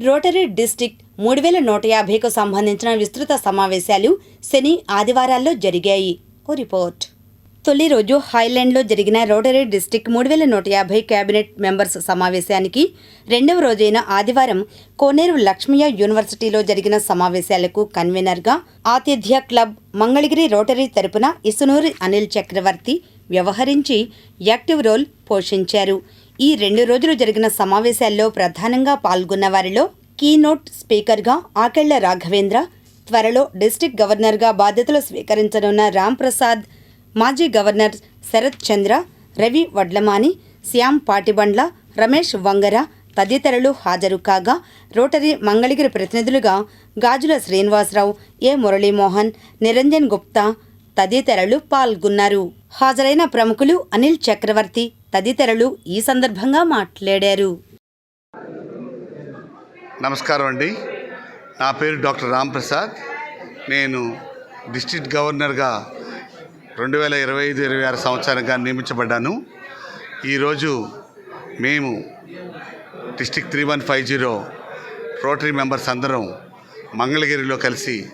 Rotary district మూడు వేల నూట యాభైకు సంబంధించిన విస్తృత సమావేశాలు శని ఆదివారాల్లో జరిగాయి. ఓ రిపోర్ట్. తొలి రోజు హైలాండ్లో జరిగిన రోటరీ డిస్టిక్ మూడు వేల నూట యాభై కేబినెట్ మెంబర్స్ సమావేశానికి రెండవ రోజైన ఆదివారం కోనేరు లక్ష్మయ్య యూనివర్సిటీలో జరిగిన సమావేశాలకు కన్వీనర్గా ఆతిథ్య క్లబ్ మంగళగిరి రోటరీ తరపున ఇసునూరి అనిల్ చక్రవర్తి వ్యవహరించి యాక్టివ్ రోల్ పోషించారు. ఈ రెండు రోజులు జరిగిన సమావేశాల్లో ప్రధానంగా పాల్గొన్న వారిలో కీనోట్ స్పీకర్గా ఆకెళ్ళ రాఘవేంద్ర త్వరలో డిస్టిక్ గవర్నర్గా బాధ్యతలు స్వీకరించనున్న రాంప్రసాద్ మాజీ గవర్నర్ శరత్ చంద్ర రవి వడ్లమాని శ్యామ్ పాటిబండ్ల రమేష్ వంగర తదితరులు హాజరు కాగా రోటరీ మంగళగిరి ప్రతినిధులుగా గాజుల శ్రీనివాసరావు ఏ మురళీమోహన్ నిరంజన్ గుప్తా తదితరులు పాల్గొన్నారు. హాజరైన ప్రముఖులు అనిల్ చక్రవర్తి తదితరులు ఈ సందర్భంగా మాట్లాడారు. నమస్కారం అండి. నా పేరు డాక్టర్ రాంప్రసాద్ నేను డిస్ట్రిక్ట్ గవర్నర్గా రెండు వేల ఇరవై ఐదు ఇరవై ఆరు సంవత్సరంగా నియమించబడ్డాను. ఈరోజు మేము district three one five zero rotary members అందరం మంగళగిరిలో కలిసి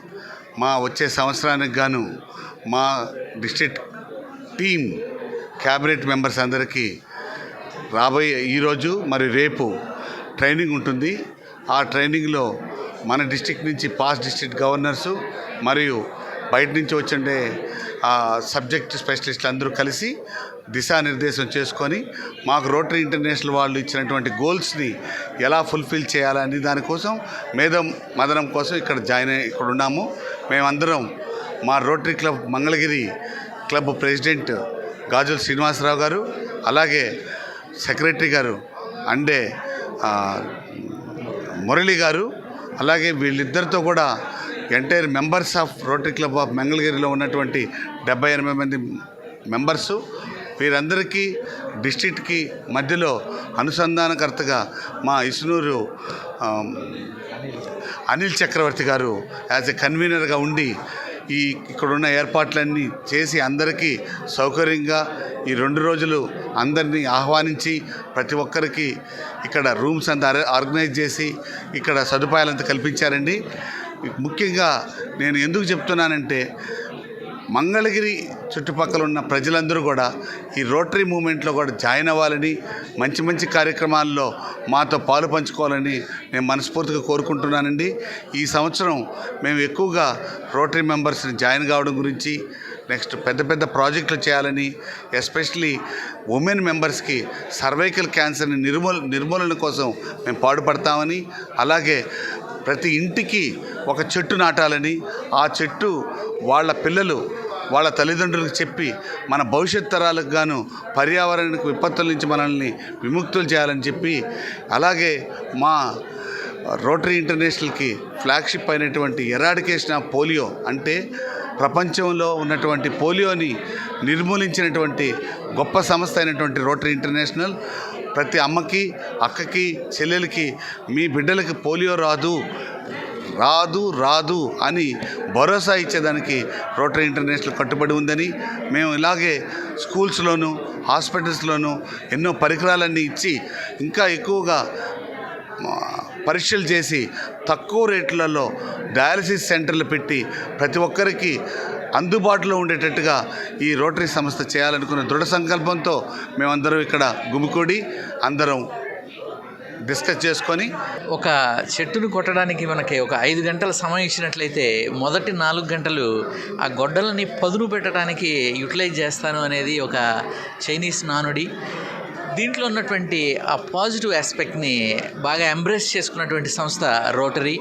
మా వచ్చే సంవత్సరానికి గాను మా డిస్ట్రిక్ట్ టీం క్యాబినెట్ మెంబర్స్ అందరికీ రాబోయే ఈరోజు మరి రేపు ట్రైనింగ్ ఉంటుంది. ఆ ట్రైనింగ్లో మన డిస్టిక్ నుంచి పాస్ డిస్ట్రిక్ట్ గవర్నర్సు మరియు బయట నుంచి వచ్చిండే ఆ సబ్జెక్ట్ స్పెషలిస్టులు అందరూ కలిసి దిశానిర్దేశం చేసుకొని మాకు రోటరీ ఇంటర్నేషనల్ వాళ్ళు ఇచ్చినటువంటి గోల్స్ని ఎలా ఫుల్ఫిల్ చేయాలని దానికోసం మేధం మదనం కోసం ఇక్కడ జాయిన్ అయ్యి ఇక్కడ ఉన్నాము మేమందరం మా rotary club Mangalagiri club president Gajula Srinivasarao గారు అలాగే సెక్రటరీ గారు అండే మురళి గారు అలాగే వీళ్ళిద్దరితో కూడా entire members of rotary club of మంగళగిరిలో ఉన్నటువంటి డెబ్బై ఎనభై మంది మెంబర్సు. వీరందరికీ డిస్ట్రిక్ట్కి మధ్యలో అనుసంధానకర్తగా మా ఇసునూరు అనిల్ చక్రవర్తి గారు యాజ్ ఎ కన్వీనర్గా ఉండి ఈ ఇక్కడున్న ఏర్పాట్లన్నీ చేసి అందరికీ సౌకర్యంగా ఈ రెండు రోజులు అందరినీ ఆహ్వానించి ప్రతి ఒక్కరికి ఇక్కడ రూమ్స్ అంతా ఆర్గనైజ్ చేసి ఇక్కడ సదుపాయాలంతా కల్పించారండి. ముఖ్యంగా నేను ఎందుకు చెప్తున్నానంటే మంగళగిరి చుట్టుపక్కల ఉన్న ప్రజలందరూ కూడా ఈ రోటరీ మూమెంట్లో కూడా జాయిన్ అవ్వాలని మంచి మంచి కార్యక్రమాల్లో మాతో పాలు పంచుకోవాలని నేను మనస్ఫూర్తిగా కోరుకుంటున్నానండి. ఈ సంవత్సరం మేము ఎక్కువగా రోటరీ మెంబర్స్ని జాయిన్ కావడం గురించి నెక్స్ట్ పెద్ద పెద్ద ప్రాజెక్టులు చేయాలని ఎస్పెషలీ ఉమెన్ మెంబర్స్కి సర్వైకల్ క్యాన్సర్ని నిర్మూల నిర్మూలన కోసం మేము పాడుపడతామని అలాగే ప్రతి ఇంటికి ఒక చెట్టు నాటాలని ఆ చెట్టు వాళ్ళ పిల్లలు వాళ్ళ తల్లిదండ్రులకు చెప్పి మన భవిష్యత్ తరాలకు గాను పర్యావరణకు విపత్తుల నుంచి మనల్ని విముక్తులు చేయాలని చెప్పి అలాగే మా రోటరీ ఇంటర్నేషనల్కి ఫ్లాగ్షిప్ అయినటువంటి ఎరాడికేషన్ ఆఫ్ పోలియో అంటే ప్రపంచంలో ఉన్నటువంటి పోలియోని నిర్మూలించినటువంటి గొప్ప సంస్థ అయినటువంటి రోటరీ ఇంటర్నేషనల్ ప్రతి అమ్మకి అక్కకి చెల్లెలకి మీ బిడ్డలకి పోలియో రాదు. రాదు రాదు అని భరోసా ఇచ్చేదానికి రోటరీ ఇంటర్నేషనల్ కట్టుబడి ఉందని మేము ఇలాగే స్కూల్స్లోను హాస్పిటల్స్లోను ఎన్నో పరికరాలన్నీ ఇచ్చి ఇంకా ఎక్కువగా పరీక్షలు చేసి తక్కువ రేట్లలో డయాలసిస్ సెంటర్లు పెట్టి ప్రతి ఒక్కరికి అందుబాటులో ఉండేటట్టుగా ఈ రోటరీ సంస్థ చేయాలనుకున్న దృఢ సంకల్పంతో మేమందరం ఇక్కడ గుమికూడి అందరం డిస్కస్ చేసుకొని ఒక చెట్టును కొట్టడానికి మనకి ఒక ఐదు గంటల సమయం ఇచ్చినట్లయితే మొదటి నాలుగు గంటలు ఆ గొడ్డలని పదును పెట్టడానికి యూటిలైజ్ చేస్తాను అనేది ఒక చైనీస్ నానుడి. దీంట్లో ఉన్నటువంటి ఆ పాజిటివ్ ఆస్పెక్ట్ని బాగా ఎంబ్రేస్ చేసుకున్నటువంటి సంస్థ రోటరీ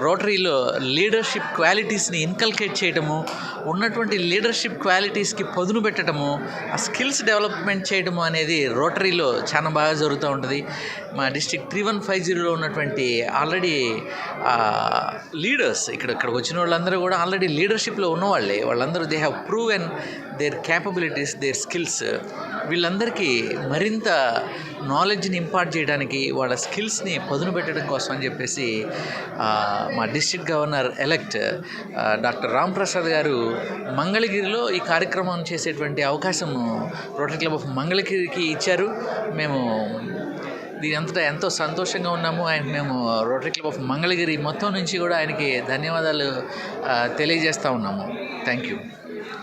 రోటరీలో లీడర్షిప్ క్వాలిటీస్ని ఇన్కల్కేట్ చేయడము ఉన్నటువంటి లీడర్షిప్ క్వాలిటీస్కి పదును పెట్టడము ఆ స్కిల్స్ డెవలప్మెంట్ చేయడము అనేది రోటరీలో చాలా బాగా జరుగుతూ ఉంటుంది. మా డిస్టిక్ త్రీ వన్ ఫైవ్ జీరోలో ఉన్నటువంటి ఆల్రెడీ లీడర్స్ ఇక్కడ ఇక్కడికి వచ్చిన వాళ్ళందరూ కూడా ఆల్రెడీ లీడర్షిప్లో ఉన్నవాళ్ళే. వాళ్ళందరూ they have prove and their capabilities their skills వీళ్ళందరికీ మరింత నాలెడ్జ్ని ఇంపార్ట్ చేయడానికి వాళ్ళ స్కిల్స్ని పదును పెట్టడం కోసం అని చెప్పేసి మా district governor elect doctor Ram Prasad గారు మంగళగిరిలో ఈ కార్యక్రమం చేసేటువంటి అవకాశం రోటరీ క్లబ్ ఆఫ్ మంగళగిరికి ఇచ్చారు. మేము దీని అంతటా ఎంతో సంతోషంగా ఉన్నాము. ఆయన మేము రోటరీ క్లబ్ ఆఫ్ మంగళగిరి మొత్తం నుంచి కూడా ఆయనకి ధన్యవాదాలు తెలియజేస్తూ ఉన్నాము. Thank you